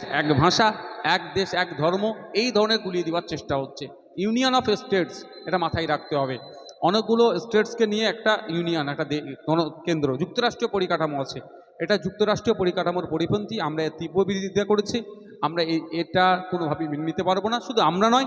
এক ভাষা, এক দেশ, এক ধর্ম, এই ধরনের গুলিয়ে দেওয়ার চেষ্টা হচ্ছে। ইউনিয়ন অফ স্টেটস এটা মাথায় রাখতে হবে। অনেকগুলো স্টেটসকে নিয়ে একটা ইউনিয়ন, একটা কেন্দ্র, যুক্তরাষ্ট্রীয় পরিকাঠামো আছে। এটা যুক্তরাষ্ট্রীয় পরিকাঠামোর পরিপন্থী, আমরা এর তীব্র বিরোধিতা করেছি। আমরা এটা কোনোভাবেই মেনে নিতে পারব না। শুধু আমরা নয়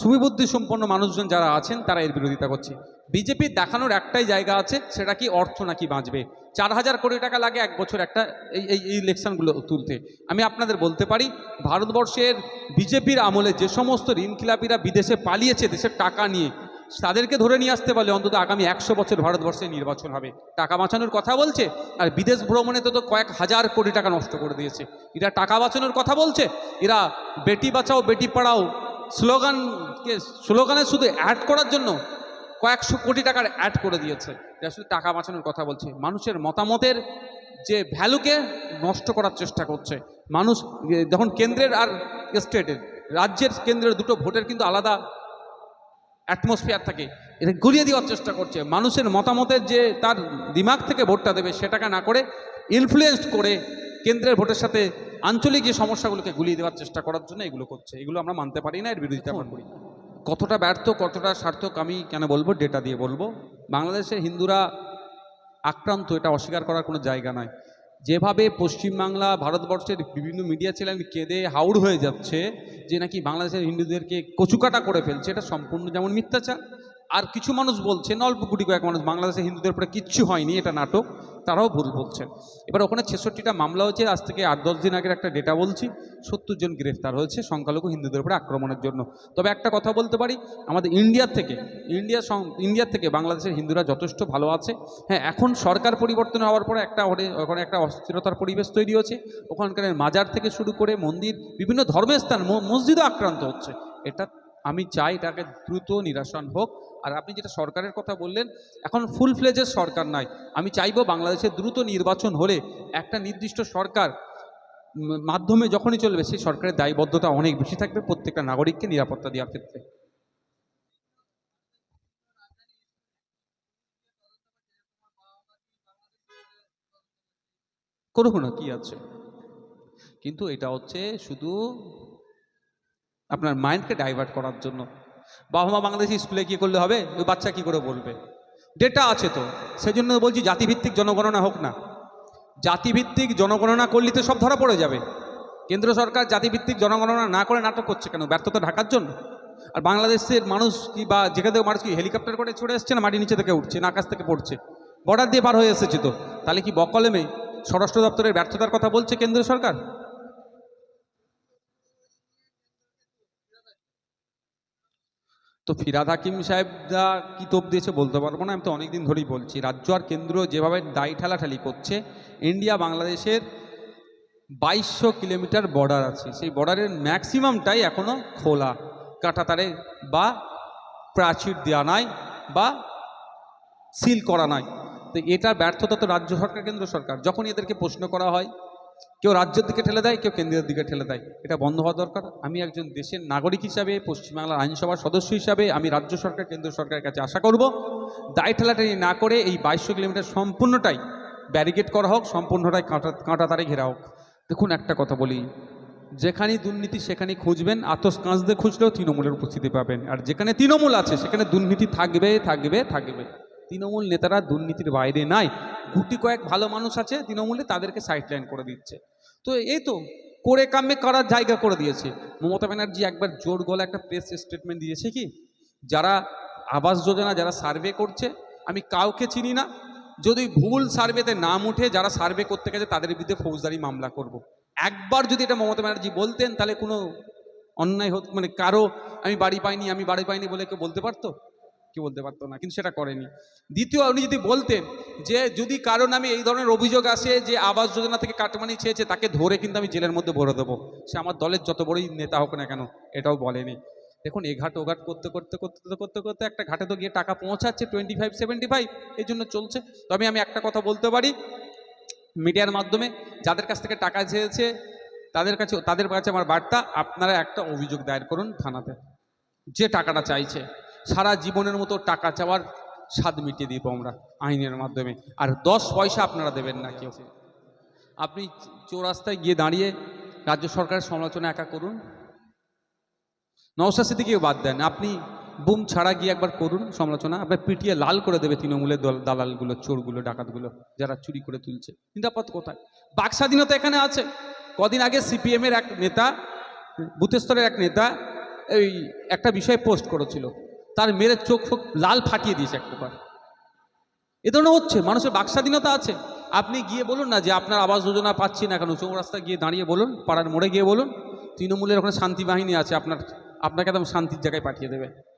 সুবিবুদ্ধি সম্পন্ন মানুষজন যারা আছেন, তারা এর বিরোধিতা করছে। বিজেপির দেখানোর একটাই জায়গা আছে, সেটা কি অর্থ নাকি বাঁচবে? চার হাজার কোটি টাকা লাগে এক বছর একটা এই এই ইলেকশনগুলো তুলতে। আমি আপনাদের বলতে পারি, ভারতবর্ষের বিজেপির আমলে যে সমস্ত ঋণখিলাপিরা বিদেশে পালিয়েছে দেশের টাকা নিয়ে, তাদেরকে ধরে নিয়ে আসতে পারলে অন্তত আগামী একশো বছর ভারতবর্ষে নির্বাচন হবে। টাকা বাঁচানোর কথা বলছে, আর বিদেশ ভ্রমণে তো তো কয়েক হাজার কোটি টাকা নষ্ট করে দিয়েছে। এরা টাকা বাঁচানোর কথা বলছে, এরা বেটি বাঁচাও, বেটি পড়াও, স্লোগানকে স্লোগানে শুধু অ্যাড করার জন্য কয়েকশো কোটি টাকার অ্যাড করে দিয়েছে। এটা আসলে টাকা বাঁচানোর কথা বলছে। মানুষের মতামতের যে ভ্যালুকে নষ্ট করার চেষ্টা করছে। মানুষ যখন কেন্দ্রের আর স্টেটের রাজ্যের কেন্দ্রের দুটো ভোটের কিন্তু আলাদা অ্যাটমসফিয়ার থাকে। এটা গড়িয়ে দেওয়ার চেষ্টা করছে। মানুষের মতামতের যে তার দিমাগ থেকে ভোটটা দেবে সেটাকে না করে ইনফ্লুয়েসড করে কেন্দ্রের ভোটের সাথে আঞ্চলিক যে সমস্যাগুলোকে গুলিয়ে দেওয়ার চেষ্টা করার জন্য এগুলো করছে। এগুলো আমরা মানতে পারি না এর বিরোধিতা আমরা করি কতটা ব্যর্থ, কতটা সার্থক আমি কেন বলব? ডেটা দিয়ে বলব। বাংলাদেশের হিন্দুরা আক্রান্ত, এটা অস্বীকার করার কোনো জায়গা নয়। যেভাবে পশ্চিমবাংলা, ভারতবর্ষের বিভিন্ন মিডিয়া চ্যানেল কেঁদে হাউড় হয়ে যাচ্ছে, যে নাকি বাংলাদেশের হিন্দুদেরকে কচুকাটা করে ফেলছে, এটা সম্পূর্ণ যেমন মিথ্যাচার। আর কিছু মানুষ বলছেন অল্প গুটি কয়েক মানুষ, বাংলাদেশের হিন্দুদের উপরে কিচ্ছু হয়নি, এটা নাটক। তারাও ভুল বলছেন। এবার ওখানে ছেষট্টিটা মামলা হয়েছে, আজ থেকে আট দশ দিন আগের একটা ডেটা বলছি, সত্তর জন গ্রেফতার হয়েছে সংখ্যালঘু হিন্দুদের উপরে আক্রমণের জন্য। তবে একটা কথা বলতে পারি, আমাদের ইন্ডিয়ার থেকে, ইন্ডিয়া ইন্ডিয়ার থেকে বাংলাদেশের হিন্দুরা যথেষ্ট ভালো আছে। হ্যাঁ এখন সরকার পরিবর্তন হওয়ার পরে একটা ওখানে- একটা অস্থিরতার পরিবেশ তৈরি হচ্ছে ওখানকার মাজার থেকে শুরু করে মন্দির, বিভিন্ন ধর্মের স্থান মসজিদও আক্রান্ত হচ্ছে। এটা আমি চাই এটাকে দ্রুত নিরাসন হোক। আর আপনি যেটা সরকারের কথা বললেন, এখন ফুল ফ্লেজের সরকার নাই আমি চাইব বাংলাদেশে দ্রুত নির্বাচন হলে একটা নির্দিষ্ট সরকার মাধ্যমে যখনই চলবে, সেই সরকারের দায়বদ্ধতা অনেক বেশি থাকবে প্রত্যেকটা নাগরিককে নিরাপত্তা দেওয়ার ক্ষেত্রে। করুক না, কি আছে? কিন্তু এটা হচ্ছে শুধু আপনার মাইন্ডকে ডাইভার্ট করার জন্য। বাবা মা বাংলাদেশি স্কুলে কি করলে হবে? ওই বাচ্চা কি করে বলবে? ডেটা আছে তো। সেই জন্য বলছি জাতিভিত্তিক জনগণনা হোক না। জাতিভিত্তিক জনগণনা করলে তো সব ধরা পড়ে যাবে। কেন্দ্র সরকার জাতিভিত্তিক জনগণনা না করে নাটক করছে কেন? ব্যর্থতা ঢাকার জন্য। আর বাংলাদেশের মানুষ কি বা যেখান থেকে মানুষ কি হেলিকপ্টার করে ছড়ে এসছে না মাটি নিচে থেকে উঠছে না আকাশ থেকে পড়ছে? বর্ডার দিয়ে পার হয়ে এসেছে তো। তাহলে কি বকলেমে স্বরাষ্ট্র দপ্তরের ব্যর্থতার কথা বলছে কেন্দ্র সরকার? তো ফিরাদ হাকিম সাহেবরা কি তোপ দিয়েছে বলতে পারব না, আমি তো অনেকদিন ধরেই বলছি। রাজ্য আর কেন্দ্র যেভাবে দায়ী ঠেলাঠালি করছে, ইন্ডিয়া বাংলাদেশের বাইশশো কিলোমিটার বর্ডার আছে। সেই বর্ডারের ম্যাক্সিমামটাই এখনও খোলা। কাঁটাতারে বা প্রাচীর দেওয়া নাই বা সিল করা নাই। তো এটার ব্যর্থতা তো রাজ্য সরকার, কেন্দ্র সরকার। যখন এদেরকে প্রশ্ন করা হয় কেউ রাজ্যের দিকে ঠেলে দেয়, কেউ কেন্দ্রের দিকে ঠেলে দেয়। এটা বন্ধ হওয়া দরকার। আমি একজন দেশের নাগরিক হিসাবে, পশ্চিমবাংলার আইনসভার সদস্য হিসাবে আমি রাজ্য সরকার, কেন্দ্র সরকারের কাছে আশা করব, দায় ঠেলাটাই না করে এই বাইশশো কিলোমিটার সম্পূর্ণটাই ব্যারিকেড করা হোক, সম্পূর্ণটাই কাঁটা কাঁটা তারে ঘেরা হোক। দেখুন একটা কথা বলি, যেখানেই দুর্নীতি সেখানেই খুঁজবেন আতস কাঁচতে খুঁজলেও তৃণমূলের উপস্থিতি পাবেন। আর যেখানে তৃণমূল আছে, সেখানে দুর্নীতি থাকবে থাকবে থাকবে। তৃণমূল নেতারা দুর্নীতির বাইরে নাই। গুটি কয়েক ভালো মানুষ আছে, তৃণমূলে তাদেরকে সাইডলাইন করে দিচ্ছে। তো এই তো, করে কামে করার জায়গা করে দিয়েছে। মমতা ব্যানার্জি একবার জোর গলা একটা প্রেস স্টেটমেন্ট দিয়েছে কি, যারা আবাস যোজনা, যারা সার্ভে করছে, আমি কাউকে চিনি না। যদি ভুল সার্ভেতে নাম উঠে যারা সার্ভে করতে গেছে, তাদের বিরুদ্ধে ফৌজদারি মামলা করব। একবার যদি এটা মমতা ব্যানার্জি বলতেন, তাহলে কোনো অন্যায় হতো মানে কারও আমি বাড়ি পাইনি, আমি বাড়ি পাইনি বলে কেউ বলতে পারতো? কেউ বলতে পারতো না, কিন্তু সেটা করেনি। দ্বিতীয়, উনি যদি বলতেন যে যদি কারও নামে এই ধরনের অভিযোগ আসে যে আবাস যোজনা থেকে কাটমানি চেয়েছে, তাকে ধরে কিন্তু আমি জেলের মধ্যে ভরে দেবো। সে আমার দলের যত বড়ই নেতা হোক না কেন, এটাও বলেনি। দেখুন এঘাট ওঘাট করতে করতে করতে করতে করতে একটা ঘাটে তো গিয়ে টাকা পৌঁছাচ্ছে টোয়েন্টি ফাইভ সেভেন্টি ফাইভ এই জন্য চলছে। তবে আমি একটা কথা বলতে পারি, মিডিয়ার মাধ্যমে যাদের কাছ থেকে টাকা চেয়েছে, তাদের কাছে তাদের কাছে আমার বার্তা, আপনারা একটা অভিযোগ দায়ের করুন থানাতে, যে টাকাটা চাইছে। সারা জীবনের মতো টাকা চাওয়ার স্বাদ মিটিয়ে দিব আমরা আইনের মাধ্যমে। আর দশ পয়সা আপনারা দেবেন না কেউ। আপনি চৌরাস্তায় গিয়ে দাঁড়িয়ে রাজ্য সরকারের সমালোচনা একা করুন। নওশাদ সিদ্দিকিও বাদ দেন। আপনি বুম ছাড়া গিয়ে একবার করুন সমালোচনা। আপনার পিটিয়ে লাল করে দেবে তৃণমূলের দল, দালালগুলো, চোরগুলো, ডাকাতগুলো, যারা চুরি করে তুলছে। নিরাপদ কোথায়? বাক স্বাধীনতা এখানে আছে। কদিন আগে সিপিএমের এক নেতা বুথস্তরের এক নেতা, এই একটা বিষয়ে পোস্ট করেছিল। তার মেয়ের চোখ ফোক লাল ফাটিয়ে দিয়েছে এক প্রকার এ ধরনের হচ্ছে, মানুষের বাকস্বাধীনতা আছে। আপনি গিয়ে বলুন না যে আপনার আবাস যোজনা পাচ্ছি না কেন? চৌরাস্তায় গিয়ে দাঁড়িয়ে বলুন, পাড়ার মোড়ে গিয়ে বলুন। তৃণমূলের ওখানে শান্তি বাহিনী আছে, আপনার, আপনাকে একদম শান্তির জায়গায় পাঠিয়ে দেবে।